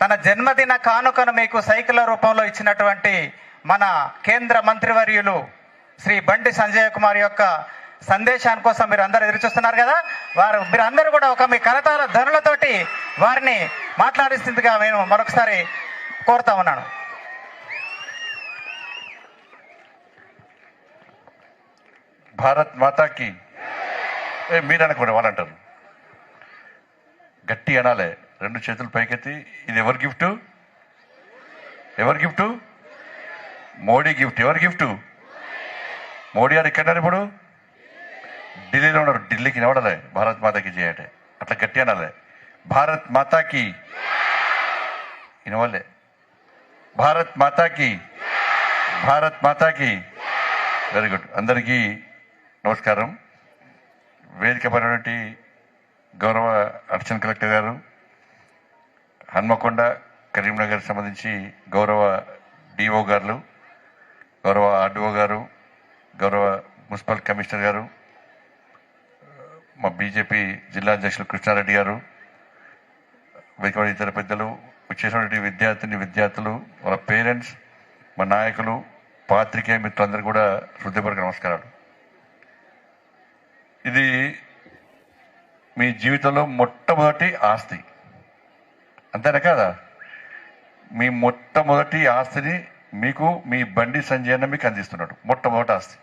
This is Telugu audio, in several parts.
తన జన్మదిన కానుకను మీకు సైకిల్ రూపంలో ఇచ్చినటువంటి మన కేంద్ర మంత్రివర్యులు శ్రీ బండి సంజయ్ కుమార్ యొక్క సందేశాని కోసం మీరు అందరు ఎదురు చూస్తున్నారు కదా? వారు మీరు అందరూ కూడా ఒక మీ కరతాల ధనులతోటి వారిని మాట్లాడిస్తుందిగా నేను మరొకసారి కోరుతా ఉన్నాను. భారత్ మాతాకి మీరు అనుకోండి వాళ్ళంటారు. గట్టి అనాలే. రెండు చేతులు పైకెత్తి ఇది ఎవరి గిఫ్ట్? ఎవరి గిఫ్ట్? మోడీ గిఫ్ట్. ఎవరి గిఫ్ట్? మోడీ గారు ఎక్కడున్నారు ఇప్పుడు? ఢిల్లీలో ఉన్నారు. ఢిల్లీకి నిలబడలే. భారత్ మాతాకి చేయటే అట్లా గట్టి అనాలే. భారత్ మాతాకి వినవాలే. భారత్ మాతాకి భారత్ మాతాకి వెరీ గుడ్ అందరికీ నమస్కారం. వేదిక పడినటువంటి గౌరవ అర్చన్ కలెక్టర్ గారు హన్మకొండ కరీంనగర్ సంబంధించి గౌరవ డిఓ గారు గౌరవ ఆర్డీఓ గారు గౌరవ మున్సిపల్ కమిషనర్ గారు మా బీజేపీ జిల్లా అధ్యక్షులు కృష్ణారెడ్డి గారు వేదిక ఇతర పెద్దలు వచ్చేసినటువంటి విద్యార్థిని విద్యార్థులు వాళ్ళ పేరెంట్స్ మా నాయకులు పాత్రికేయ మిత్రులందరూ కూడా హృదయపూర్వక నమస్కారాలు. ఇది మీ జీవితంలో మొట్టమొదటి ఆస్తి. అంతేనా కదా? మీ మొట్టమొదటి ఆస్తిని మీకు మీ బండి సంజయ్ అన్న మీకు అందిస్తున్నాడు. మొట్టమొదటి ఆస్తి.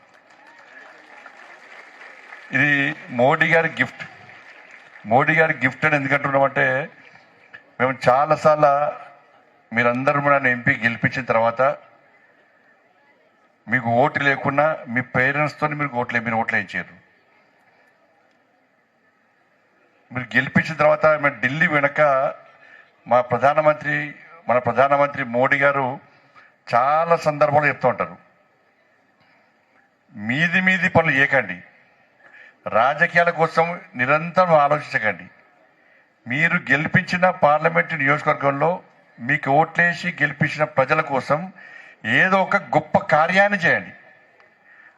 ఇది మోడీ గారి గిఫ్ట్. మోడీ గారి గిఫ్ట్ అని ఎందుకంటున్నామంటే మేము చాలాసార్లు మీరందరూ నన్ను ఎంపీ గెలిపించిన తర్వాత మీకు ఓటు లేకున్నా మీ పేరెంట్స్తో మీరు ఓట్లే మీరు ఓట్లు ఇచ్చారు మీరు గెలిపించిన తర్వాత మేము ఢిల్లీ వెనక మా ప్రధానమంత్రి మన ప్రధానమంత్రి మోడీ గారు చాలా సందర్భాలు చెప్తూ ఉంటారు. మీది మీది పనులు చేయకండి. రాజకీయాల కోసం నిరంతరం ఆలోచించకండి. మీరు గెలిపించిన పార్లమెంట్ నియోజకవర్గంలో మీకు ఓట్లేసి గెలిపించిన ప్రజల కోసం ఏదో ఒక గొప్ప కార్యాన్ని చేయండి.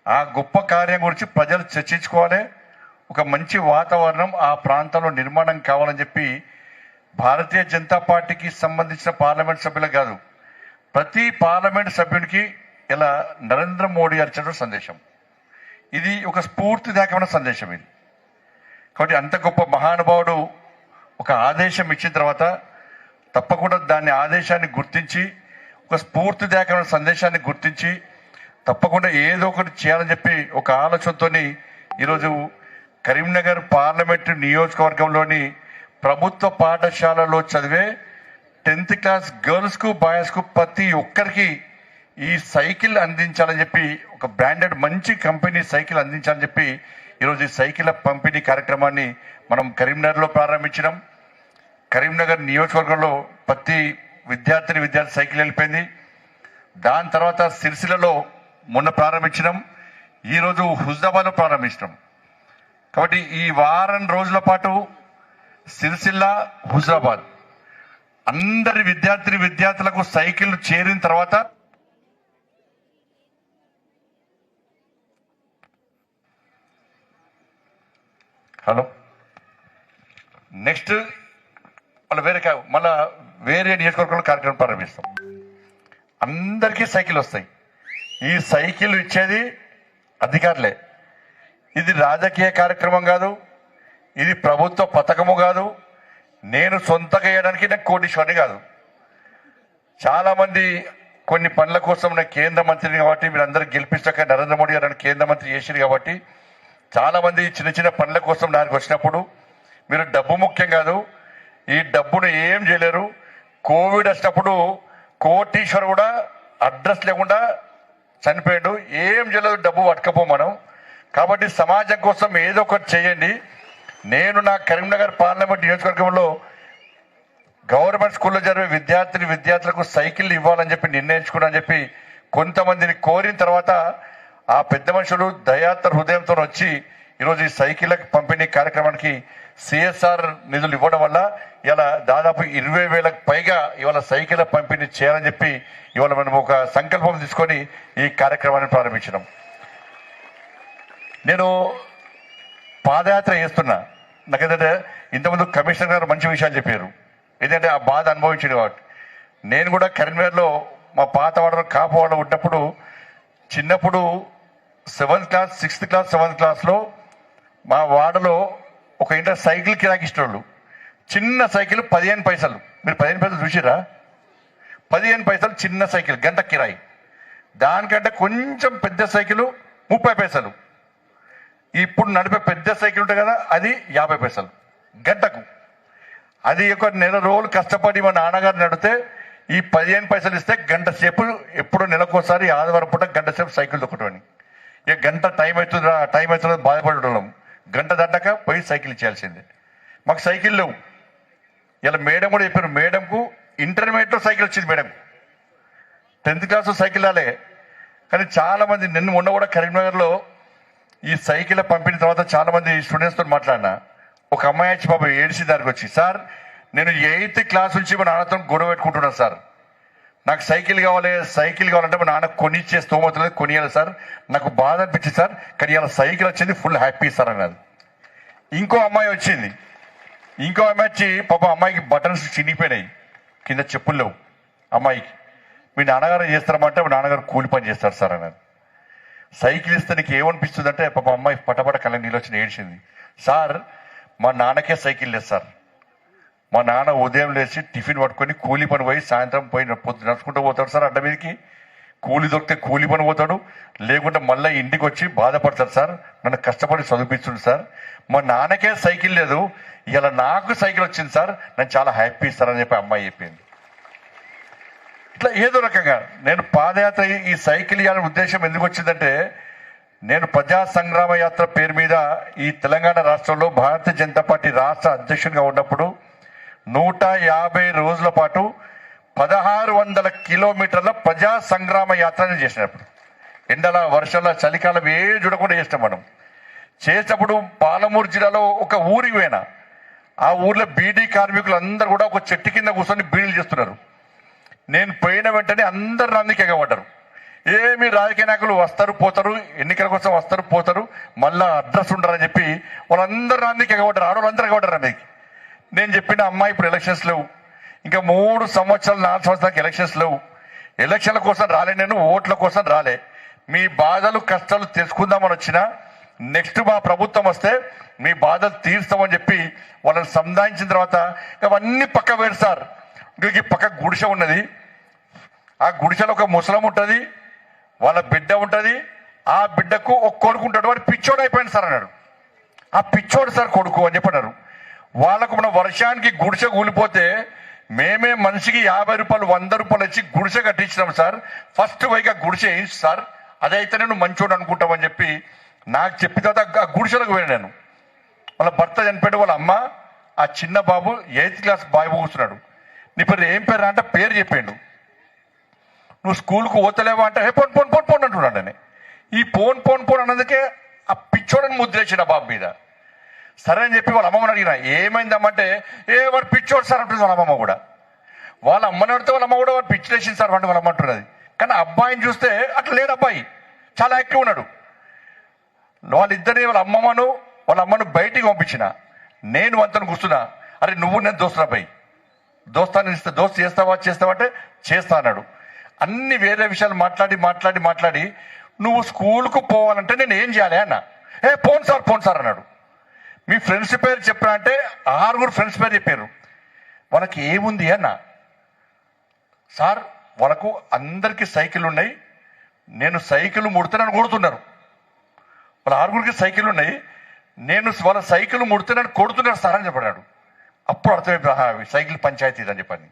ఆ గొప్ప కార్యం గురించి ప్రజలు చర్చించుకోవాలి. ఒక మంచి వాతావరణం ఆ ప్రాంతంలో నిర్మాణం కావాలని చెప్పి భారతీయ జనతా పార్టీకి సంబంధించిన పార్లమెంట్ సభ్యులకు కాదు ప్రతి పార్లమెంట్ సభ్యునికి ఇలా నరేంద్ర మోడీ అర్చడం సందేశం. ఇది ఒక స్ఫూర్తిదాయకమైన సందేశం ఇది. కాబట్టి అంత గొప్ప మహానుభావుడు ఒక ఆదేశం ఇచ్చిన తర్వాత తప్పకుండా దాని ఆదేశాన్ని గుర్తించి ఒక స్ఫూర్తిదాయకమైన సందేశాన్ని గుర్తించి తప్పకుండా ఏదో ఒకటి చేయాలని చెప్పి ఒక ఆలోచనతోని ఈరోజు కరీంనగర్ పార్లమెంటు నియోజకవర్గంలోని ప్రభుత్వ పాఠశాలలో చదివే టెన్త్ క్లాస్ గర్ల్స్కు బాయ్స్కు ప్రతి ఒక్కరికి ఈ సైకిల్ అందించాలని చెప్పి ఒక బ్రాండెడ్ మంచి కంపెనీ సైకిల్ అందించాలని చెప్పి ఈరోజు ఈ సైకిల్ పంపిణీ కార్యక్రమాన్ని మనం కరీంనగర్లో ప్రారంభించడం కరీంనగర్ నియోజకవర్గంలో ప్రతి విద్యార్థిని విద్యార్థి సైకిల్ వెళ్ళిపోయింది. దాని తర్వాత సిరిసిలలో మొన్న ప్రారంభించడం ఈరోజు హుజాబాద్లో ప్రారంభించడం కాబట్టి ఈ వారం రోజుల పాటు సిరిసిల్ల హుజరాబాద్. అందరి విద్యార్థిని విద్యార్థులకు సైకిల్ చేరిన తర్వాత హలో. నెక్స్ట్ మళ్ళీ వేరే కా- మళ్ళా వేరే నియోజకవర్గంలో కార్యక్రమం ప్రారంభిస్తాం. అందరికీ సైకిల్ వస్తాయి. ఈ సైకిల్ ఇచ్చేది అధికారులే. ఇది రాజకీయ కార్యక్రమం కాదు. ఇది ప్రభుత్వ పథకము కాదు. నేను సొంతగా వేయడానికి నాకు కోటీశ్వరిని కాదు. చాలామంది కొన్ని పనుల కోసం నేను కేంద్ర మంత్రిని కాబట్టి మీరు అందరూ గెలిపించాక నరేంద్ర మోడీ గారు నన్ను కేంద్ర మంత్రి చేసిరు కాబట్టి చాలామంది చిన్న చిన్న పనుల కోసం నాకు వచ్చినప్పుడు మీరు డబ్బు ముఖ్యం కాదు. ఈ డబ్బును ఏం చేయలేరు. కోవిడ్ వచ్చినప్పుడు కోటీశ్వర్ కూడా అడ్రస్ లేకుండా చనిపోయాడు. ఏం చేయలేదు. డబ్బు పట్టుకపో మనం. కాబట్టి సమాజం కోసం ఏదో ఒకటి చేయండి. నేను నా కరీంనగర్ పార్లమెంట్ నియోజకవర్గంలో గవర్నమెంట్ స్కూల్లో జరిగే విద్యార్థిని విద్యార్థులకు సైకిల్ ఇవ్వాలని చెప్పి నిర్ణయించుకున్నా చెప్పి కొంతమందిని కోరిన తర్వాత ఆ పెద్ద మనుషులు దయాత్ర హృదయంతో వచ్చి ఈరోజు ఈ సైకిల్ పంపిణీ కార్యక్రమానికి సిఎస్ఆర్ నిధులు ఇవ్వడం వల్ల ఇలా దాదాపు ఇరవై వేలకు పైగా ఇవాళ సైకిల్ పంపిణీ చేయాలని చెప్పి ఇవాళ మనం ఒక సంకల్పం తీసుకొని ఈ కార్యక్రమాన్ని ప్రారంభించినాం. నేను పాదయాత్ర చేస్తున్నా. నాకేంటంటే ఇంతకుముందు కమిషనర్ గారు మంచి విషయాలు చెప్పారు. ఏంటంటే ఆ బాధ అనుభవించాడు కాబట్టి. నేను కూడా కరీంనగర్లో మా పాత వాడలో కాపవాడలో ఉన్నప్పుడు చిన్నప్పుడు seventh class sixth class seventh క్లాస్లో మా వాడలో ఒక ఇంటర్ సైకిల్ కిరాకి ఇష్టోళ్ళు చిన్న సైకిల్ పదిహేను పైసలు. మీరు పదిహేను పైసలు చూసిరా పదిహేను పైసలు చిన్న సైకిల్ గంట కిరాయి. దానికంటే కొంచెం పెద్ద సైకిల్ ముప్పై పైసలు. ఇప్పుడు నడిపే పెద్ద సైకిల్ ఉంటుంది కదా అది యాభై పైసలు. గంటకు. అది ఒక నెల రోజులు కష్టపడి మా నాన్నగారు నడితే ఈ పదిహేను పైసలు ఇస్తే గంట సేపు ఎప్పుడు నెలకోసారి ఆదివారం పూట గంట సేపు సైకిల్ తొక్కటమని ఇక గంట టైం అవుతుందా టైం అవుతుందో బాధపడడం గంట దాటాక పోయి సైకిల్ ఇచ్చేయాల్సిందే. మాకు సైకిల్ లేవు. ఇలా మేడం కూడా చెప్పారు మేడంకు ఇంటర్మీడియట్లో సైకిల్ వచ్చింది మేడం టెన్త్ క్లాస్ సైకిల్ రాలే. కానీ చాలామంది నిన్ను నిన్న మొన్న కూడా కరీంనగర్లో ఈ సైకిల్ పంపిన తర్వాత చాలా మంది స్టూడెంట్స్తో మాట్లాడినా ఒక అమ్మాయి వచ్చి బాబు ఏడిసి దానికి వచ్చి సార్ నేను ఎయిత్ క్లాస్ నుంచి మా నాన్నతో గొడవ పెట్టుకుంటున్నాను సార్. నాకు సైకిల్ కావాలి సైకిల్ కావాలంటే మా నాన్న కొనిచ్చే స్తోమత లేదు కొనియాలి సార్. నాకు బాధ అనిపించింది సార్. కానీ ఇలా సైకిల్ వచ్చింది ఫుల్ హ్యాపీ సార్ అన్నది ఇంకో అమ్మాయి వచ్చింది. ఇంకో అమ్మాయి వచ్చి పాప అమ్మాయికి బటన్స్ చినిగిపోయినాయి. కింద చెప్పులు లేవు. అమ్మాయికి మీ నాన్నగారు చేస్తారమంటే మా నాన్నగారు కూలి పని చేస్తారు సార్ అన్నది సైకిల్ ఇస్తే నీకు ఏమనిపిస్తుంది అంటే పాప అమ్మాయి పటపట కళ్ళ నీళ్ళు వచ్చి ఏడ్చింది సార్ మా నాన్నకే సైకిల్ లేదు సార్. మా నాన్న ఉదయం లేచి టిఫిన్ పట్టుకొని కూలి పని పోయి సాయంత్రం పోయి పొద్దు నడుచుకుంటూ పోతాడు సార్ అడ్డ మీదకి. కూలి దొరికితే కూలి పని పోతాడు. లేకుంటే మళ్ళీ ఇంటికి వచ్చి బాధపడతాడు సార్. నన్ను కష్టపడి చదివిస్తుంది సార్. మా నాన్నకే సైకిల్ లేదు. ఇలా నాకు సైకిల్ వచ్చింది సార్. నేను చాలా హ్యాపీ సార్ అని చెప్పి అమ్మాయి చెప్పింది. ఇట్లా ఏదో రకంగా. నేను పాదయాత్ర ఈ- సైకిల్ ఇవ్వాలనే ఉద్దేశం ఎందుకు వచ్చిందంటే నేను ప్రజా సంగ్రామ యాత్ర పేరు మీద ఈ తెలంగాణ రాష్ట్రంలో భారతీయ జనతా పార్టీ రాష్ట్ర అధ్యక్షుడిగా ఉన్నప్పుడు నూట యాభై రోజుల పాటు పదహారు వందల కిలోమీటర్ల ప్రజా సంగ్రామ యాత్రని చేసినప్పుడు. ఎండల వర్షాల చలికాలం ఏ చూడకుండా చేస్తాం మనం. చేసినప్పుడు పాలమూరు జిల్లాలో ఒక ఊరికి పోయినా. ఆ ఊర్లో బీడీ కార్మికులు అందరూ కూడా ఒక చెట్టు కింద కూర్చొని బీడీలు చేస్తున్నారు. నేను పోయిన వెంటనే అందరు నందికి ఎగబడ్డారు ఏమి రాజకీయ నాయకులు వస్తారు పోతారు ఎన్నికల కోసం వస్తారు పోతారు మళ్ళా అడ్రస్ ఉండరని చెప్పి వాళ్ళందరూ నందికి ఎగబడ్డారు ఆడవాళ్ళందరూ ఎగబడ్డారు అందుకే నేను చెప్పిన అమ్మాయి ఇప్పుడు ఎలక్షన్స్ లేవు. ఇంకా మూడు సంవత్సరాలు నాలుగు సంవత్సరాలకు ఎలక్షన్స్ లేవు. ఎలక్షన్ల కోసం రాలే నేను ఓట్ల కోసం రాలే. మీ బాధలు కష్టాలు తెలుసుకుందామని వచ్చినా నెక్స్ట్ మా ప్రభుత్వం వస్తే మీ బాధలు తీరుస్తామని చెప్పి వాళ్ళని సంధానించిన తర్వాత అవన్నీ పక్క సార్. ఇంక పక్క గుడిసె ఉన్నది. ఆ గుడిసెలో ఒక ముసలం ఉంటుంది వాళ్ళ బిడ్డ ఉంటుంది ఆ బిడ్డకు ఒక కొడుకు ఉంటాడు వాడు పిచ్చోడు అయిపోయింది సార్ అన్నాడు. ఆ పిచ్చోడు సార్ కొడుకు అని చెప్పన్నారు. వాళ్ళకు మన వర్షానికి గుడిసె కూలిపోతే మేమే మనిషికి యాభై రూపాయలు వంద రూపాయలు ఇచ్చి గుడిసె కట్టించినాం సార్. ఫస్ట్ వైగా గుడిసె వేయించు సార్. అదైతే నేను మంచోడు అనుకుంటామని చెప్పి నాకు చెప్పిన తర్వాత ఆ గుడిసెలకు పోయాను నేను. వాళ్ళ భర్త చనిపోయాడు వాళ్ళ అమ్మ ఆ చిన్న బాబు ఎయిత్ క్లాస్ బాయ్ కూర్చున్నాడు. నీ పేరు ఏం పేరు అంటే పేరు చెప్పిండు నువ్వు స్కూల్కు పోతలేవా అంటే హే పోన్ పోన్ పోన్ పోన్ అంటున్నాడు అని ఈ పోన్ పోన్ పోన్ అన్నందుకే ఆ పిచ్చోడని ముద్రేసిన బాబు మీద. సరే అని చెప్పి వాళ్ళ అమ్మమ్మని అడిగిన ఏమైందమ్మంటే ఏ వాడు పిచ్చోడు సార్ అంటుంది వాళ్ళ అమ్మమ్మ కూడా. వాళ్ళ అమ్మని అడితే వాళ్ళ అమ్మ కూడా వాడు పిచ్చిలేసింది సార్ అంటే వాళ్ళ అమ్మ అంటున్నది. కానీ అబ్బాయిని చూస్తే అట్లా లేడు అబ్బాయి. చాలా యాక్టివ్ ఉన్నాడు. వాళ్ళిద్దరిని వాళ్ళ అమ్మమ్మను వాళ్ళ అమ్మను బయటికి పంపించిన. నేను అంతను కూర్చున్నా. అరే నువ్వు నేను దోస్తున్నా పై దోస్తాను ఇస్తే దోస్తు చేస్తావా చేస్తావా అంటే చేస్తా అన్నాడు. అన్ని వేరే విషయాలు మాట్లాడి మాట్లాడి మాట్లాడి నువ్వు స్కూల్కు పోవాలంటే నేను ఏం చేయాలి? అన్న. ఏ పోను సార్ పోను సార్ అన్నాడు. మీ ఫ్రెండ్స్ పేరు చెప్పిన అంటే ఆరుగురు ఫ్రెండ్స్ పేరు చెప్పారు. వాళ్ళకి ఏముంది? అన్న. సార్ వాళ్ళకు అందరికీ సైకిల్ ఉన్నాయి. నేను సైకిల్ ముడితే నన్ను కొడుతున్నారు. వాళ్ళ ఆరుగురికి సైకిల్ ఉన్నాయి. నేను వాళ్ళ సైకిల్ ముడితే నన్ను కొడుతున్నారు సార్ అని చెప్పాడు. అప్పుడు అర్థమైపోయి సైకిల్ పంచాయతీ అని చెప్పని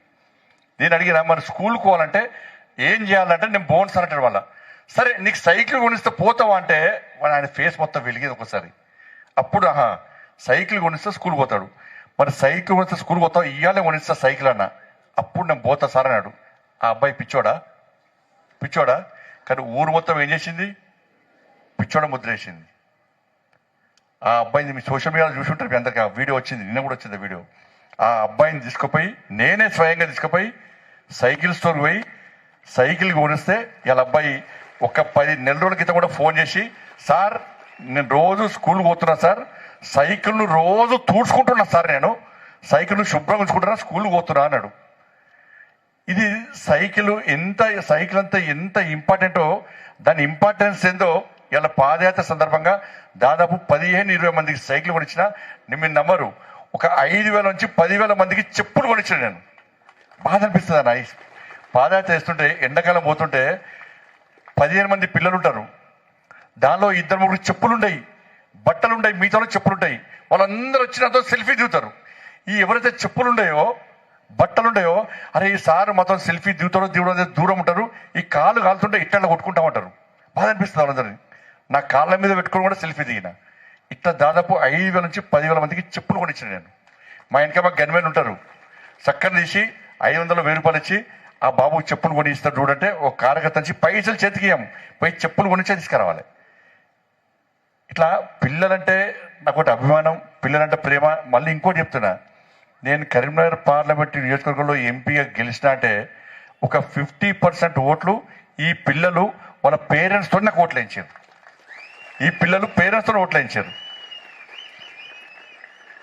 నేను అడిగిన మరి స్కూల్కి పోవాలంటే ఏం చేయాలంటే నేను బోన్ సార్ అంటాడు వాళ్ళ. సరే నీకు సైకిల్ కొనిస్తే పోతావా అంటే ఆయన ఫేస్ మొత్తం వెలిగేది ఒకసారి అప్పుడు ఆహా సైకిల్ కొనిస్తే స్కూల్ పోతాడు. మరి సైకిల్ కొనిస్తే స్కూల్ పోతావు? ఇయ్యాలే కొనిస్తా సైకిల్ అన్న. అప్పుడు నేను పోతా సార్ అన్నాడు. ఆ అబ్బాయి పిచ్చోడా? పిచ్చోడా? కానీ ఊరు మొత్తం ఏం చేసింది? పిచ్చోడ ముద్ర వేసింది. ఆ అబ్బాయిని మీ సోషల్ మీడియాలో చూసుంటారు మీ అందరికీ. ఆ వీడియో వచ్చింది నిన్న కూడా వచ్చింది ఆ వీడియో. ఆ అబ్బాయిని తీసుకుపోయి నేనే స్వయంగా తీసుకుపోయి సైకిల్ స్టోర్ పోయి సైకిల్ కొనిస్తే ఇలా అబ్బాయి ఒక పది నెల రోజుల క్రితం కూడా ఫోన్ చేసి సార్ నేను రోజు స్కూల్ పోతున్నా సార్. సైకిల్ను రోజు తూడ్చుకుంటున్నా సార్ నేను. సైకిల్ను శుభ్రం ఉంచుకుంటున్నా స్కూల్ పోతున్నా అన్నాడు. ఇది సైకిల్ ఎంత సైకిల్ అంతా ఎంత ఇంపార్టెంటో దాని ఇంపార్టెన్స్ ఏందో ఇలా పాదయాత్ర సందర్భంగా దాదాపు పదిహేను ఇరవై మందికి సైకిల్ కొనిచ్చిన నేను మీరు నమ్మరు ఒక ఐదు వేల నుంచి పదివేల మందికి చెప్పులు కొనిచ్చిన నేను. బాధ అనిపిస్తుంది అన్న పాదయాత్ర చేస్తుంటే ఎండాకాలం పోతుంటే పదిహేను మంది పిల్లలు ఉంటారు దానిలో ఇద్దరు ముగ్గురు చెప్పులు ఉండయి బట్టలు మిగతాలో చెప్పులు ఉంటాయి వాళ్ళందరూ వచ్చినతో సెల్ఫీ దిగుతారు. ఈ ఎవరైతే చెప్పులు ఉన్నాయో బట్టలు ఉన్నాయో అరే ఈ సార్ మొత్తం సెల్ఫీ దిగుతారో దిగడం దూరం ఉంటారు. ఈ కాళ్ళు కాలుతుంటే ఇట్లా కొట్టుకుంటా ఉంటారు. బాధ అనిపిస్తుంది వాళ్ళందరినీ నా కాళ్ళ మీద పెట్టుకొని కూడా సెల్ఫీ దిగిన. ఇట్లా దాదాపు ఐదు వేల నుంచి పదివేల మందికి చెప్పులు కొనిచ్చిన నేను. మా ఇంటికి మా గన్మెన్ ఉంటారు. చక్కని తీసి ఐదు వందల వెయ్యి రూపాయలు ఇచ్చి ఆ బాబు చెప్పులు కొని ఇస్తాడు చూడంటే ఒక కార్యకర్త నుంచి పైసలు చేతికియం పై పోయి చెప్పులు కొనిచ్చే తీసుకురావాలి. ఇట్లా పిల్లలంటే నాకు ఒకటి అభిమానం పిల్లలంటే ప్రేమ. మళ్ళీ ఇంకోటి చెప్తున్నా. నేను కరీంనగర్ పార్లమెంట్ నియోజకవర్గంలో ఎంపీగా గెలిచినా అంటే ఒక ఫిఫ్టీ పర్సెంట్ ఓట్లు ఈ పిల్లలు వాళ్ళ పేరెంట్స్తో నాకు ఓట్లు వేయించారు. ఈ పిల్లలు పేరెంట్స్తో ఓట్లు వేయించారు.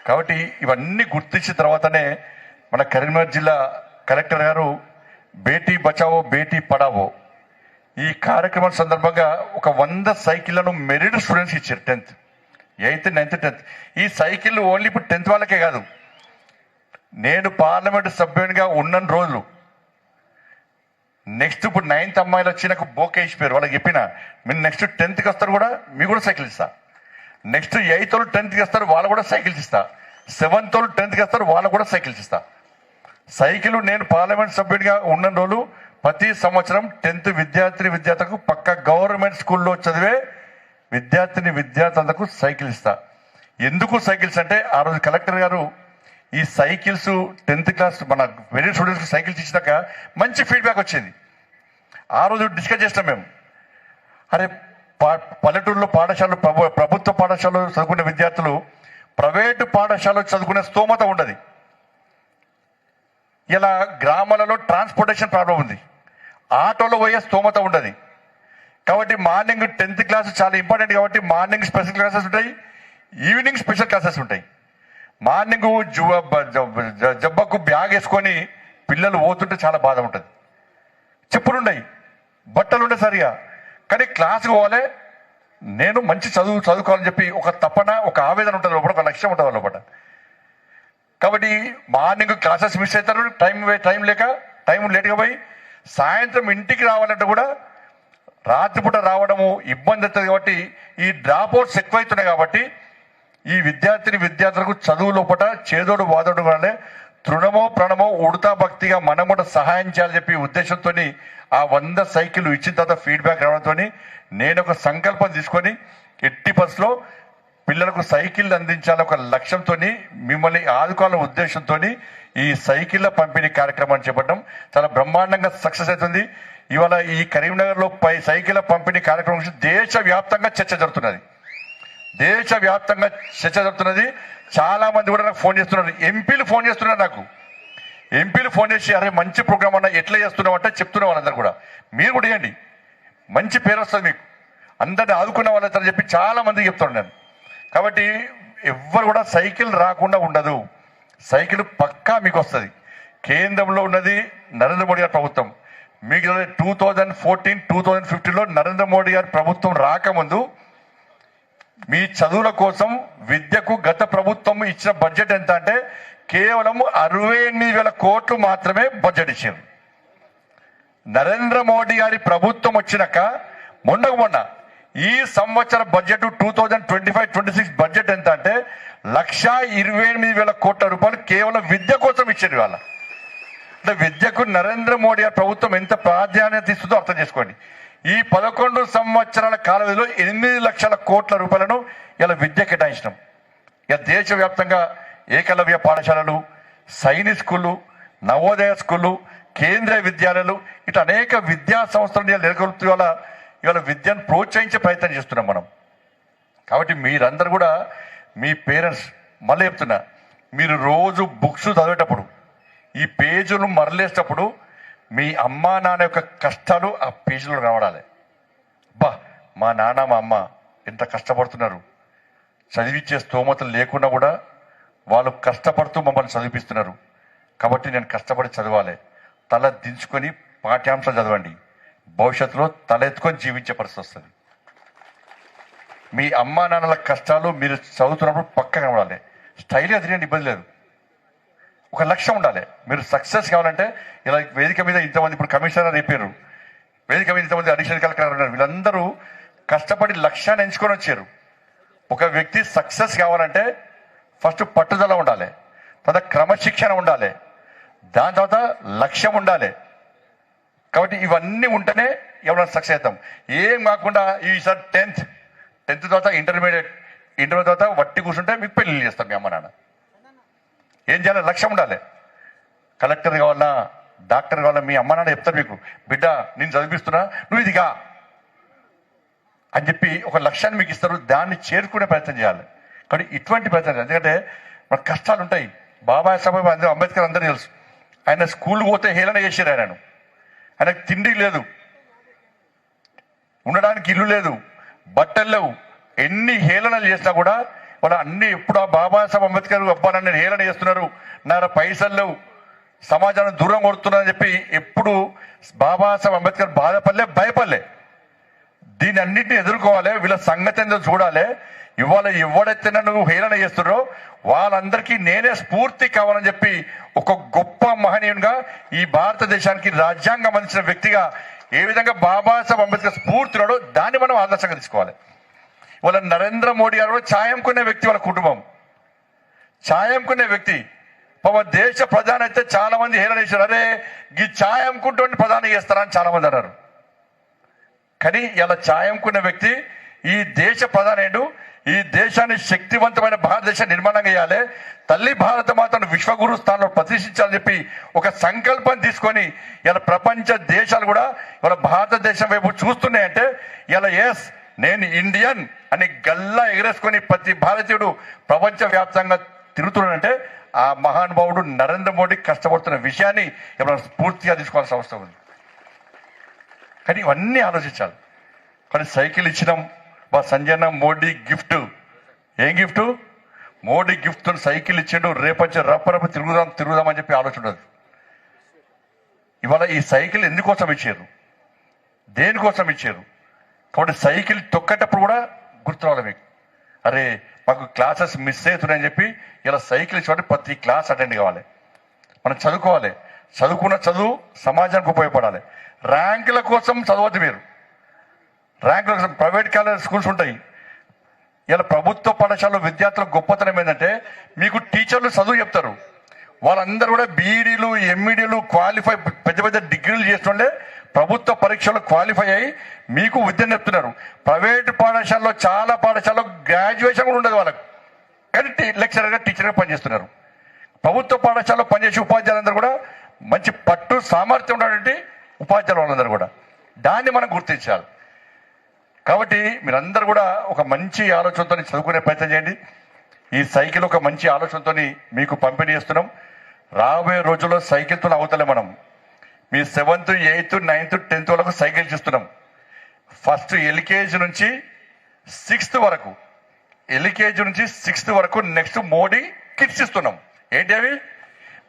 కాబట్టి ఇవన్నీ గుర్తించిన తర్వాతనే మన కరీంనగర్ జిల్లా కలెక్టర్ గారు బేటీ బచావో బేటీ పడావో. ఈ కార్యక్రమం సందర్భంగా ఒక వంద సైకిళ్ళను మెరిట్ స్టూడెంట్స్ ఇచ్చారు టెన్త్ ఎయిత్ నైన్త్ టెన్త్. ఈ సైకిల్ ఓన్లీ ఇప్పుడు టెన్త్ వాళ్ళకే కాదు. నేను పార్లమెంట్ సభ్యునిగా ఉన్న రోజులు. నెక్స్ట్ ఇప్పుడు నైన్త్ అమ్మాయిలు వచ్చి నాకు బోకే ఇచ్చిపోయారు. వాళ్ళకి చెప్పిన మీరు నెక్స్ట్ టెన్త్కి వస్తారు కూడా మీకు కూడా సైకిల్ ఇస్తా. నెక్స్ట్ ఎయిత్ వాళ్ళు టెన్త్కి వస్తారు వాళ్ళు కూడా సైకిల్స్ ఇస్తా. సెవెంత్ వాళ్ళు టెన్త్కి వస్తారు వాళ్ళు కూడా సైకిల్స్ ఇస్తా. సైకిల్ నేను పార్లమెంట్ సభ్యుడిగా ఉన్న రోజు ప్రతి సంవత్సరం టెన్త్ విద్యార్థిని విద్యార్థులకు పక్క గవర్నమెంట్ స్కూల్లో చదివే విద్యార్థిని విద్యార్థులకు సైకిల్ ఇస్తా. ఎందుకు సైకిల్స్ అంటే ఆ రోజు కలెక్టర్ గారు ఈ సైకిల్స్ టెన్త్ క్లాస్ మన వెరీ స్టూడెంట్స్ సైకిల్స్ ఇచ్చినాక మంచి ఫీడ్బ్యాక్ వచ్చింది. ఆ రోజు డిస్కస్ చేస్తాం మేము. అరే పా- పల్లెటూరులో పాఠశాలలు ప్రభుత్వ పాఠశాలలో చదువుకునే విద్యార్థులు ప్రైవేటు పాఠశాలలో చదువుకునే స్తోమత ఉండదు. ఇలా గ్రామాలలో ట్రాన్స్పోర్టేషన్ ప్రాబ్లం ఉంది. ఆటోలో పోయే స్తోమత ఉండదు. కాబట్టి మార్నింగ్ టెన్త్ క్లాస్ చాలా ఇంపార్టెంట్ కాబట్టి మార్నింగ్ స్పెషల్ క్లాసెస్ ఉంటాయి ఈవినింగ్ స్పెషల్ క్లాసెస్ ఉంటాయి. మార్నింగ్ జబ్బకు బ్యాగ్ వేసుకొని పిల్లలు పోతుంటే చాలా బాధ ఉంటుంది. చెప్పులు ఉన్నాయి బట్టలు ఉండే సరిగా. కానీ క్లాస్కి పోవాలి నేను మంచి చదువు చదువుకోవాలని చెప్పి ఒక తపన ఒక ఆవేదన ఉంటుంది లోపల ఒక లక్ష్యం ఉంటుంది లోపల. కాబట్టి మార్నింగ్ క్లాసెస్ మిస్ అవుతారు టైం టైం లేక టైం లేట్గా పోయి సాయంత్రం ఇంటికి రావాలంటే కూడా రాత్రిపూట రావడము ఇబ్బంది అవుతుంది కాబట్టి ఈ డ్రాప్ అవుట్స్ ఎక్కువైతున్నాయి కాబట్టి ఈ విద్యార్థిని విద్యార్థులకు చదువు లోపల చేదోడు వాదోడు వల్లే తృణమో ప్రణమో ఉడతా భక్తిగా మనం కూడా సహాయం చేయాలని చెప్పి ఉద్దేశంతో ఆ వంద సైకిల్ ఇచ్చిన తర్వాత ఫీడ్బ్యాక్ రావడంతో నేను ఒక సంకల్పం తీసుకొని ఎట్టి బస్సులో పిల్లలకు సైకిల్ అందించాలని ఒక లక్ష్యంతో మిమ్మల్ని ఆదుకోవాలనే ఉద్దేశంతో ఈ సైకిళ్ళ పంపిణీ కార్యక్రమం చేపట్టడం చాలా బ్రహ్మాండంగా సక్సెస్ అవుతుంది. ఇవాళ ఈ కరీంనగర్లో పై సైకిళ్ళ పంపిణీ కార్యక్రమం గురించి దేశవ్యాప్తంగా చర్చ జరుగుతున్నది. దేశవ్యాప్తంగా చర్చ జరుగుతున్నది. చాలా మంది కూడా నాకు ఫోన్ చేస్తున్నారు. ఎంపీలు ఫోన్ చేస్తున్నారు నాకు. ఎంపీలు ఫోన్ చేసి అరే మంచి ప్రోగ్రామ్ అన్న ఎట్లా చేస్తున్నావు? అంటే చెప్తున్న వాళ్ళందరూ కూడా. మీరు కూడా ఇవ్వండి మంచి పేరు వస్తుంది మీకు. అందరిని ఆదుకున్న వాళ్ళని చెప్పి చాలా మందికి చెప్తున్నాను నేను. కాబట్టి ఎవ్వరు కూడా సైకిల్ రాకుండా ఉండదు. సైకిల్ పక్కా మీకు వస్తుంది కేంద్రంలో ఉన్నది నరేంద్ర మోడీ గారి ప్రభుత్వం. మీకు two thousand fourteen two thousand ఫిఫ్టీన్లో నరేంద్ర మోడీ గారి ప్రభుత్వం రాకముందు మీ చదువుల కోసం విద్యకు గత ప్రభుత్వం ఇచ్చిన బడ్జెట్ ఎంత అంటే కేవలం అరవై ఎనిమిది వేల కోట్లు మాత్రమే బడ్జెట్ ఇచ్చారు. నరేంద్ర మోడీ గారి ప్రభుత్వం వచ్చినాక మొన్నకు మొన్న ఈ సంవత్సర budget two thousand twenty five twenty six budget ఎంత అంటే లక్షా ఇరవై ఎనిమిది వేల కోట్ల రూపాయలు కేవలం విద్య కోసం ఇచ్చారు వాళ్ళ అంటే విద్యకు నరేంద్ర మోడీ ప్రభుత్వం ఎంత ప్రాధాన్యత ఇస్తుందో అర్థం చేసుకోండి. ఈ పదకొండు సంవత్సరాల కాలంలో ఎనిమిది లక్షల కోట్ల రూపాయలను ఇలా విద్య కేటాయించినాం. ఇక దేశవ్యాప్తంగా ఏకలవ్య పాఠశాలలు సైనిక్ స్కూళ్ళు నవోదయ స్కూళ్ళు కేంద్రీయ విద్యాలయాలు ఇట్లా అనేక విద్యా సంస్థలను ఇలా నెలకొల్పుతూ ఇవాళ విద్యను ప్రోత్సహించే ప్రయత్నం చేస్తున్నాం మనం. కాబట్టి మీరందరూ కూడా మీ పేరెంట్స్ మళ్ళీ చెప్తున్నా మీరు రోజు బుక్స్ చదివేటప్పుడు ఈ పేజీలు మరలేసేటప్పుడు మీ అమ్మా నాన్న యొక్క కష్టాలు ఆ పేజీలో రావడాలి బా మా నాన్న మా అమ్మ ఎంత కష్టపడుతున్నారు. చదివించే స్తోమతలు లేకుండా కూడా వాళ్ళు కష్టపడుతూ మమ్మల్ని చదివిపిస్తున్నారు. కాబట్టి నేను కష్టపడి చదవాలి. తల దించుకొని పాఠ్యాంశాలు చదవండి. భవిష్యత్తులో తలెత్తుకొని జీవించే పరిస్థితి వస్తుంది మీ అమ్మా నాన్నల కష్టాలు మీరు చదువుతున్నప్పుడు పక్కగా ఉండాలి స్టైల్గా తిరిగండి ఇబ్బంది లేదు. ఒక లక్ష్యం ఉండాలి. మీరు సక్సెస్ కావాలంటే ఇలా వేదిక మీద ఇంతమంది ఇప్పుడు కమిషనర్ అయిపోయారు వేదిక మీద ఇంతమంది అడిషనల్ కలెక్టర్ ఉన్నారు. వీళ్ళందరూ కష్టపడి లక్ష్యాన్ని ఎంచుకొని వచ్చారు. ఒక వ్యక్తి సక్సెస్ కావాలంటే ఫస్ట్ పట్టుదల ఉండాలి. తర్వాత క్రమశిక్షణ ఉండాలి. దాని తర్వాత లక్ష్యం ఉండాలి. కాబట్టి ఇవన్నీ ఉంటేనే ఎవరైనా సక్సెస్ అవుతాం ఏం కాకుండా ఈసారి టెన్త్ టెన్త్ తర్వాత ఇంటర్మీడియట్ ఇంటర్మీడియట్ తర్వాత వట్టి కూర్చుంటే మీకు పెళ్ళి చేస్తాం మీ అమ్మ నాన్న. ఏం చేయాలి? లక్ష్యం ఉండాలి. కలెక్టర్ కావాలన్నా డాక్టర్ కావాలన్నా మీ అమ్మ నాన్న చెప్తారు మీకు బిడ్డ నేను చదివిస్తున్నా నువ్వు ఇదిగా అని చెప్పి ఒక లక్ష్యాన్ని మీకు ఇస్తారు. దాన్ని చేరుకునే ప్రయత్నం చేయాలి. కాబట్టి ఇటువంటి ప్రయత్నం చేయాలి. ఎందుకంటే మన కష్టాలు ఉంటాయి. బాబాసాహెబ్ అందరూ అంబేద్కర్ అందరూ తెలుసు. ఆయన స్కూల్ పోతే హేళన చేశారు ఆయనను. ఆయనకు తిండి లేదు. ఉండడానికి ఇల్లు లేదు. బట్టలు లేవు. ఎన్ని హేళనలు చేసినా కూడా వాళ్ళ అన్ని ఎప్పుడు ఆ బాబాసాహెబ్ అంబేద్కర్ అబ్బా నన్ను హేళన చేస్తున్నారు. నా దగ్గర పైసలు లేవు. సమాజాన్ని దూరం కొడుతున్నారని చెప్పి ఎప్పుడు బాబాసాహెబ్ అంబేద్కర్ బాధపడలే భయపడలే. దీని అన్నింటిని ఎదుర్కోవాలి వీళ్ళ సంగతి చూడాలి. ఇవాళ ఎవడైతే నన్ను హేళన చేస్తున్నారో వాళ్ళందరికీ నేనే స్ఫూర్తి కావాలని చెప్పి ఒక గొప్ప మహనీయునిగా ఈ భారతదేశానికి రాజ్యాంగం అందించిన వ్యక్తిగా ఏ విధంగా బాబాసాహెబ్ అంబేద్కర్ స్ఫూర్తినాడో దాన్ని మనం ఆదర్శంగా తీసుకోవాలి. వాళ్ళ నరేంద్ర మోడీ గారు ఛాయంకునే వ్యక్తి వాళ్ళ కుటుంబం. ఛాయంకునే వ్యక్తి. పాప దేశ ప్రధాని అయితే చాలా మంది హేళన చేశారు. అరే ఈ ఛాయంకుంటూ ప్రధాని చేస్తారా అని చాలా మంది అన్నారు. కానీ ఇలా ఛాయంకున్న వ్యక్తి ఈ దేశ ప్రధానేడు ఈ దేశాన్ని శక్తివంతమైన భారతదేశం నిర్మాణం చేయాలి. తల్లి భారత మాతను విశ్వగురు స్థానంలో ప్రతిష్ఠించాలని చెప్పి ఒక సంకల్పం తీసుకొని ఇలా ప్రపంచ దేశాలు కూడా ఇలా భారతదేశం వైపు చూస్తున్నాయంటే ఇలా ఎస్ నేను ఇండియన్ అని గల్లా ఎగరేసుకొని ప్రతి భారతీయుడు ప్రపంచ వ్యాప్తంగా తిరుగుతున్నాడంటే ఆ మహానుభావుడు నరేంద్ర మోడీ కష్టపడుతున్న విషయాన్ని ఇప్పుడు పూర్తిగా తీసుకోవాల్సిన అవసరం ఉంది. కానీ ఇవన్నీ ఆలోచించాలి. కానీ సైకిల్ ఇచ్చినాం మా సంజయన మోడీ గిఫ్ట్. ఏం గిఫ్ట్? మోడీ గిఫ్ట్ సైకిల్ ఇచ్చిండు రేపొచ్చి రప్పరప్ప తిరుగుదాం తిరుగుదాం అని చెప్పి ఆలోచన ఉండదు. ఇవాళ ఈ సైకిల్ ఎందుకోసం ఇచ్చారు? దేనికోసం ఇచ్చారు? కాబట్టి సైకిల్ తొక్కేటప్పుడు కూడా గుర్తు రావాలి మీకు. అరే మాకు క్లాసెస్ మిస్ అవుతున్నాయని చెప్పి ఇలా సైకిల్ ఇచ్చినట్టు ప్రతి క్లాస్ అటెండ్ కావాలి. మనం చదువుకోవాలి. చదువుకున్న చదువు సమాజానికి ఉపయోగపడాలి. ర్యాంకుల కోసం చదవద్దు మీరు. ర్యాంకుల కోసం ప్రైవేట్ కాలేజ్ స్కూల్స్ ఉంటాయి. ఇలా ప్రభుత్వ పాఠశాలలో విద్యార్థుల గొప్పతనం ఏంటంటే మీకు టీచర్లు చదువు చెప్తారు. వాళ్ళందరూ కూడా బీఈడీలు ఎంఈడీలు క్వాలిఫై పెద్ద పెద్ద డిగ్రీలు చేస్తుండే ప్రభుత్వ పరీక్షలు క్వాలిఫై అయ్యి మీకు విద్య చెప్తున్నారు ప్రైవేట్ పాఠశాలలో చాలా పాఠశాలలో గ్రాడ్యుయేషన్ కూడా ఉండదు వాళ్ళకు. కానీ లెక్చరర్గా టీచర్గా పనిచేస్తున్నారు. ప్రభుత్వ పాఠశాలలో పనిచేసే ఉపాధ్యాయులందరూ కూడా మంచి పట్టు సామర్థ్యం ఉన్నటువంటి ఉపాధ్యాయులు వాళ్ళందరూ కూడా. దాన్ని మనం గుర్తించాలి. కాబట్టి మీరందరూ కూడా ఒక మంచి ఆలోచనతో చదువుకునే ప్రయత్నం చేయండి. ఈ సైకిల్ ఒక మంచి ఆలోచనతో మీకు పంపిణీ చేస్తున్నాం. రాబోయే రోజుల్లో సైకిల్తో అవుతలే మనం. మీ సెవెంత్ ఎయిత్ నైన్త్ టెన్త్ వరకు సైకిల్ ఇస్తున్నాం ఫస్ట్ ఎల్కేజీ నుంచి సిక్స్త్ వరకు ఎల్కేజీ నుంచి సిక్స్త్ వరకు నెక్స్ట్ మోడీ కిట్స్ ఇస్తున్నాం. ఏంటి అవి?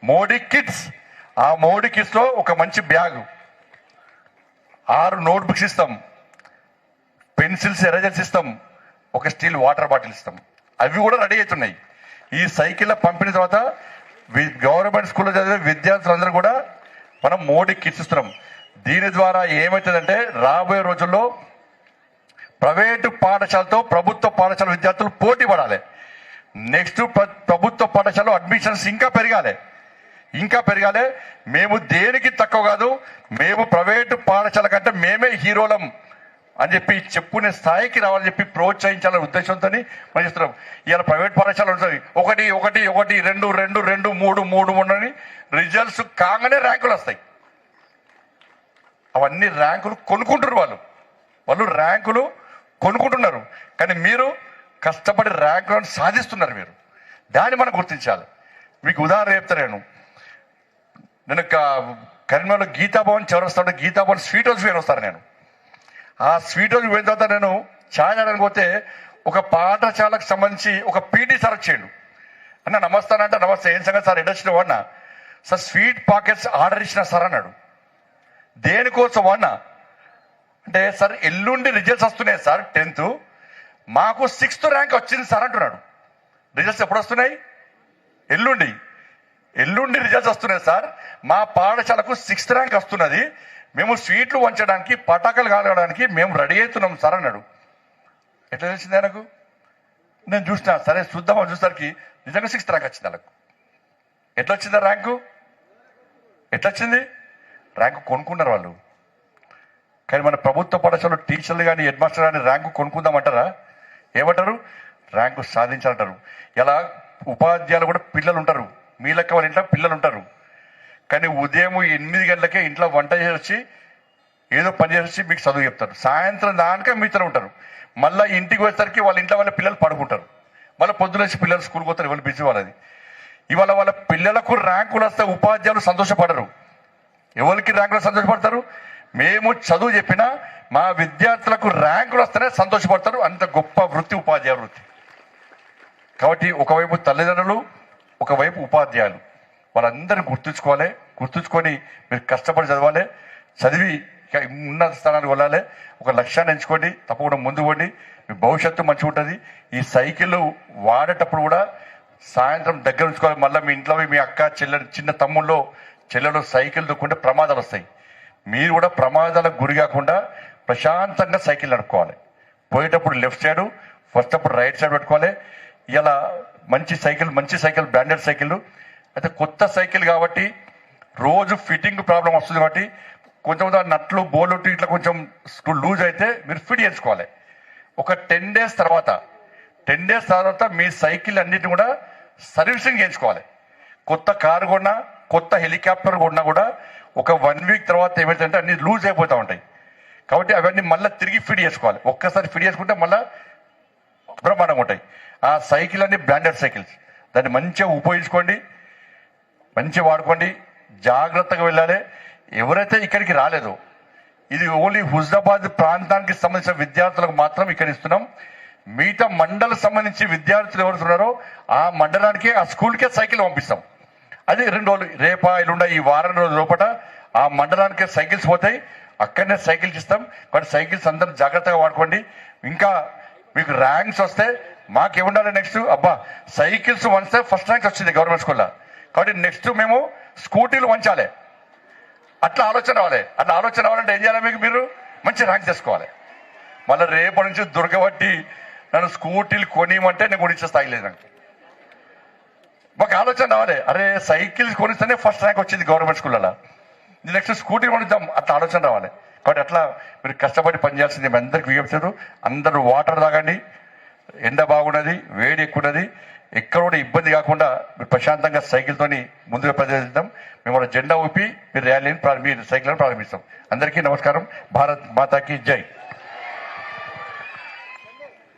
మోడీ కిట్స్. ఆ మోడీ కిట్స్ ఒక మంచి బ్యాగ్. ఆరు నోట్ బుక్స్ ఇస్తాం. పెన్సిల్స్ ఎరేజర్స్ ఇస్తాం. ఒక స్టీల్ వాటర్ బాటిల్ ఇస్తాం. అవి కూడా రెడీ అవుతున్నాయి. ఈ సైకిల్ పంపిన తర్వాత గవర్నమెంట్ స్కూల్లో చదివే విద్యార్థులందరూ కూడా మనం మోడీ కిట్స్ ఇస్తున్నాం. దీని ద్వారా ఏమవుతుందంటే రాబోయే రోజుల్లో ప్రైవేటు పాఠశాలతో ప్రభుత్వ పాఠశాల విద్యార్థులు పోటీ పడాలి. నెక్స్ట్ ప్ర- ప్రభుత్వ పాఠశాలలో అడ్మిషన్స్ ఇంకా పెరగాలి. ఇంకా పెరగాలి. మేము దేనికి తక్కువ కాదు మేము ప్రైవేటు పాఠశాల కంటే మేమే హీరోలం అని చెప్పి చెప్పుకునే స్థాయికి రావాలని చెప్పి ప్రోత్సహించాలనే ఉద్దేశంతో మనం చేస్తున్నాం. ఇవాళ ప్రైవేట్ పాఠశాల ఉంటుంది. ఒకటి ఒకటి ఒకటి రెండు రెండు రెండు మూడు మూడు మూడు అని రిజల్ట్స్ కాగానే ర్యాంకులు వస్తాయి. అవన్నీ ర్యాంకులు కొనుక్కుంటున్నారు వాళ్ళు. వాళ్ళు ర్యాంకులు కొనుక్కుంటున్నారు. కానీ మీరు కష్టపడి ర్యాంకులను సాధిస్తున్నారు మీరు. దాన్ని మనం గుర్తించాలి. మీకు ఉదాహరణ చెప్తా నేను. నేను క- కరీంనగర్లో గీతాభవన్ చౌరస్తా గీతాభవన్ స్వీట్ హౌస్ పోయి వస్తాను నేను. ఆ స్వీట్ హౌస్ పోయిన తర్వాత నేను ఛాయ్ తాగడానికి పోతే ఒక పాఠశాలకు సంబంధించి ఒక పీటీ సార్ వచ్చేయండు. అన్న నమస్తానంటే నమస్తే ఏం సంగతి సార్? ఎడొచ్చిన వాడినా సార్ స్వీట్ పాకెట్స్ ఆర్డర్ ఇచ్చిన సార్ అన్నాడు. దేనికోసం అన్న? అంటే సార్ ఎల్లుండి రిజల్ట్స్ వస్తున్నాయి సార్ టెన్త్. మాకు సిక్స్త్ ర్యాంక్ వచ్చింది సార్ అంటున్నాడు. రిజల్ట్స్ ఎప్పుడు వస్తున్నాయి ఎల్లుండి. ఎల్లుండి రిజల్ట్స్ వస్తున్నాయి సార్. మా పాఠశాలకు సిక్స్త్ ర్యాంక్ వస్తున్నది. మేము స్వీట్లు వంచడానికి పటాకులు కాలడానికి మేము రెడీ అవుతున్నాం సార్ అన్నాడు. ఎట్లా తెలిసింది ఆయనకు? నేను చూసినా. సరే చూద్దామని చూసరికి నిజంగా సిక్స్త్ ర్యాంక్ వచ్చింది వాళ్ళకు ఎట్లా వచ్చిందా ర్యాంకు ఎట్లా వచ్చింది? ర్యాంకు కొనుక్కున్నారు వాళ్ళు. కానీ మన ప్రభుత్వ పాఠశాలలో టీచర్లు కానీ హెడ్ మాస్టర్ కానీ ర్యాంకు కొనుక్కుందామంటారా? ఏమంటారు? ర్యాంకు సాధించాలంటారు. ఇలా ఉపాధ్యాయులు కూడా పిల్లలు ఉంటారు మీ లెక్క వాళ్ళ ఇంట్లో పిల్లలు ఉంటారు కానీ ఉదయం ఎనిమిది గంటలకే ఇంట్లో వంట చేసి ఏదో పని చేసి మీకు చదువు చెప్తారు. సాయంత్రం దానికే మీతో ఉంటారు. మళ్ళీ ఇంటికి వచ్చేసరికి వాళ్ళ ఇంట్లో వాళ్ళ పిల్లలు పడుకుంటారు. మళ్ళీ పొద్దునేసి పిల్లలు స్కూల్కి పోతారు ఇవాళ బిజీ వాళ్ళది. ఇవాళ వాళ్ళ పిల్లలకు ర్యాంకులు వస్తే ఉపాధ్యాయులు సంతోషపడరు. ఎవరికి ర్యాంకులు సంతోషపడతారు? మేము చదువు చెప్పినా మా విద్యార్థులకు ర్యాంకులు వస్తేనే సంతోషపడతారు. అంత గొప్ప వృత్తి ఉపాధ్యాయ వృత్తి. కాబట్టి ఒకవైపు తల్లిదండ్రులు ఒకవైపు ఉపాధ్యాయులు వాళ్ళందరినీ గుర్తుంచుకోవాలి. గుర్తుంచుకొని మీరు కష్టపడి చదవాలి. చదివి ఉన్నత స్థానానికి వెళ్ళాలి. ఒక లక్ష్యాన్ని ఎంచుకోండి. తప్పకుండా ముందు పోండి. మీ భవిష్యత్తు మంచిగా ఉంటుంది. ఈ సైకిల్ వాడేటప్పుడు కూడా సాయంత్రం దగ్గర ఉంచుకోవాలి. మళ్ళీ మీ ఇంట్లో మీ అక్క చెల్లె చిన్న తమ్ముళ్ళు చెల్లెలు సైకిల్ దొక్కుంటే ప్రమాదాలు వస్తాయి. మీరు కూడా ప్రమాదాలకు గురి కాకుండా ప్రశాంతంగా సైకిల్ నడుపుకోవాలి. పోయేటప్పుడు లెఫ్ట్ సైడ్ అప్పుడు రైట్ సైడ్ పెట్టుకోవాలి. ఇలా మంచి సైకిల్ మంచి సైకిల్ బ్రాండెడ్ సైకిల్. అయితే కొత్త సైకిల్ కాబట్టి రోజు ఫిట్టింగ్ ప్రాబ్లం వస్తుంది కాబట్టి కొంచెం నట్లు బోలు ఇట్లా కొంచెం లూజ్ అయితే మీరు ఫిట్ చేసుకోవాలి. ఒక టెన్ డేస్ తర్వాత టెన్ డేస్ తర్వాత మీ సైకిల్ అన్నిటిని కూడా సర్వీసింగ్ చేయించుకోవాలి కొత్త కారు కొన్నా కొత్త హెలికాప్టర్ కొన్నా కూడా ఒక వన్ వీక్ తర్వాత ఏమైతుందంటే అన్ని లూజ్ అయిపోతూ ఉంటాయి. కాబట్టి అవన్నీ మళ్ళీ తిరిగి ఫిట్ చేసుకోవాలి. ఒక్కసారి ఫిట్ చేసుకుంటే మళ్ళీ బ్రహ్మాండంగా ఉంటాయి. ఆ సైకిల్ అన్ని బ్రాండెడ్ సైకిల్స్. దాన్ని మంచిగా ఉపయోగించుకోండి మంచిగా వాడుకోండి జాగ్రత్తగా వెళ్ళాలి. ఎవరైతే ఇక్కడికి రాలేదు ఇది ఓన్లీ హుజాబాద్ ప్రాంతానికి సంబంధించిన విద్యార్థులకు మాత్రం ఇక్కడ ఇస్తున్నాం. మిగతా మండల సంబంధించి విద్యార్థులు ఎవరు ఉన్నారో ఆ మండలానికే ఆ స్కూల్కే సైకిల్ పంపిస్తాం. అది రెండు రోజులు రేపా ఇల్లుండ ఈ వారం రోజుల లోపల ఆ మండలానికే సైకిల్స్ పోతాయి. అక్కడనే సైకిల్స్ ఇస్తాం. కాబట్టి సైకిల్స్ అందరం జాగ్రత్తగా వాడుకోండి. ఇంకా మీకు ర్యాంక్స్ వస్తే మాకేముండాలి నెక్స్ట్ అబ్బా సైకిల్స్ వంచితే ఫస్ట్ ర్యాంక్స్ వచ్చింది గవర్నమెంట్ స్కూల్లో కాబట్టి నెక్స్ట్ మేము స్కూటీలు వంచాలి. అట్లా ఆలోచన రావాలి. అట్లా ఆలోచన రావాలంటే ఏం చేయాలి మీకు మీరు? మంచి ర్యాంక్ చేసుకోవాలి మళ్ళీ రేపటి నుంచి దుర్గబట్టి నన్ను స్కూటీలు కొనియమంటే నేను కొనిచ్చే స్థాయి లేదు నాకు. మాకు ఆలోచన రావాలి. అరే సైకిల్ కొనిస్తేనే ఫస్ట్ ర్యాంక్ వచ్చింది గవర్నమెంట్ స్కూళ్ళలో నెక్స్ట్ స్కూటీ కొనిద్దాం. అట్లా ఆలోచన రావాలి. కాబట్టి అట్లా మీరు కష్టపడి పనిచేయాల్సింది మీ అందరికి విజ్ఞప్తి అందరూ వాటర్ తాగండి. ఎండ బాగున్నది వేడి ఎక్కువ ఉన్నది ఎక్కడ కూడా ఇబ్బంది కాకుండా మీరు ప్రశాంతంగా సైకిల్తోని ముందుగా ప్రదర్శిద్దాం. మేము జెండా ఊపి మీరు ర్యాలీని ప్రారంభి మీరు సైకిల్ని ప్రారంభిస్తాం. అందరికీ నమస్కారం. భారత్ మాతాకి జై.